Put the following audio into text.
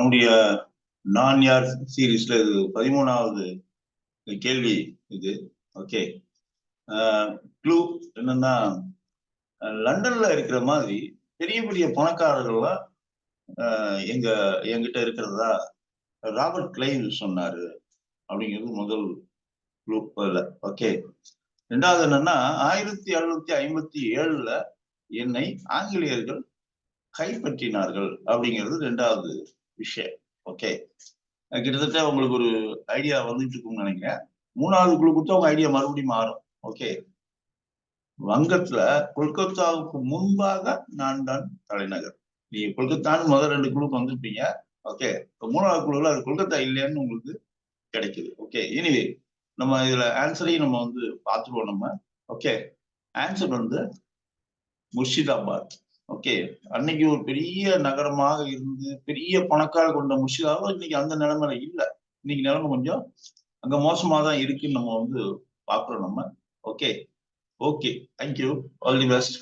நம்முடைய நான் யார் சீரீஸ்ல இது பதிமூணாவது கேள்வி இது. ஓகே க்ளூ என்னன்னா லண்டன்ல இருக்கிற மாதிரி பெரிய பெரிய பணக்காரர்கள்லாம் எங்க எங்கிட்ட இருக்கிறதா? ராபர்ட் கிளைவ் சொன்னாரு அப்படிங்கிறது முதல் க்ளூ ஓகே ரெண்டாவது என்னன்னா ஆயிரத்தி எழுநூத்தி ஐம்பத்தி ஏழுல என்னை ஆங்கிலேயர்கள் கைப்பற்றினார்கள் அப்படிங்கிறது ரெண்டாவது விஷயம். ஓகே கிட்டத்தட்ட உங்களுக்கு ஒரு ஐடியா வந்துட்டு இருக்கும்னு நினைக்கிறேன். மூணாவது குழு கொடுத்தா உங்க ஐடியா மறுபடியும் மாறும். ஓகே வங்கத்துல கொல்கத்தாவுக்கு முன்பாக நான் தான் தலைநகர். நீங்க கொல்கத்தான்னு முதல் ரெண்டு குழுக்கு வந்திருப்பீங்க. ஓகே மூணாவது குழுல அது கொல்கத்தா இல்லையான்னு உங்களுக்கு கிடைக்குது. ஓகே எனிவே நம்ம இதுல ஆன்சரையும் நம்ம வந்து பார்த்துருவோம் நம்ம. ஓகே ஆன்சர் வந்து முர்ஷிதாபாத். ஓகே. அன்னைக்கு ஒரு பெரிய நகரமாக இருந்து பெரிய பணக்கார கொண்ட முர்ஷிதாபாத் இன்னைக்கு அந்த நிலைமையில இல்லை. இன்னைக்கு நிலைமை கொஞ்சம் அங்க மோசமா தான் இருக்குன்னு நம்ம வந்து பாக்குறோம் நம்ம. Okay. Okay. Thank you all the best